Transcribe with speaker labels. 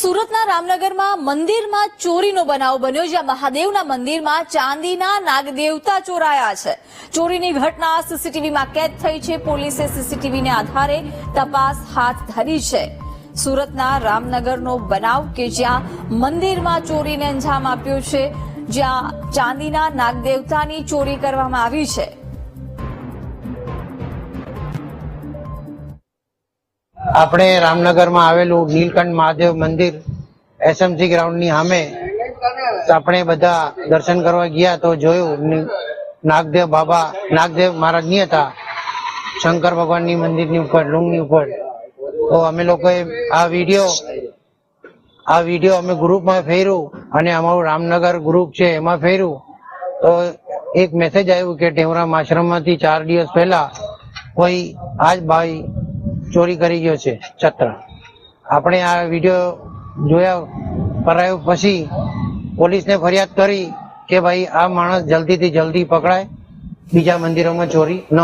Speaker 1: સુરતના રામનગરમાં મંદિરમાં ચોરીનો બનાવ બન્યો, જ્યાં મહાદેવના મંદિરમાં ચાંદીના નાગદેવતા ચોરાયા છે. ચોરીની ઘટના સીસીટીવીમાં કેદ થઈ છે. પોલીસે સીસીટીવીને આધારે તપાસ હાથ ધરી છે. સુરતના રામનગરનો બનાવ કે જ્યાં મંદિરમાં ચોરીને અંજામ આપ્યો છે, જ્યાં ચાંદીના નાગદેવતાની ચોરી કરવામાં આવી છે.
Speaker 2: આપણે રામનગરમાં આવેલું નીલકંઠ મહાદેવ મંદિર એસએમસી ગ્રાઉન્ડની સામે આપણે બધા દર્શન કરવા ગયા તો જોયું નાગદેવ બાબા નાગદેવ મહારાજની હતા. શંકર ભગવાનની મંદિરની ઉપર લુંગની ઉપર. તો અમે લોકોએ આ વીડિયો આ વીડિયો અમે ગ્રુપમાં ફેર્યું અને અમારું રામનગર ગ્રુપ છે એમાં ફેર્યું. તો એક મેસેજ આવ્યું કે ટેવરામ આશ્રમમાંથી ચાર દિવસ પહેલા કોઈ આજ ભાઈ ચોરી કરી ગયો છે, છત્ર. આપણે આ વીડિયો જોયા કરાયો પછી પોલીસને ફરિયાદ કરી કે ભાઈ આ માણસ જલ્દીથી જલ્દી પકડાય, બીજા મંદિરોમાં ચોરી ન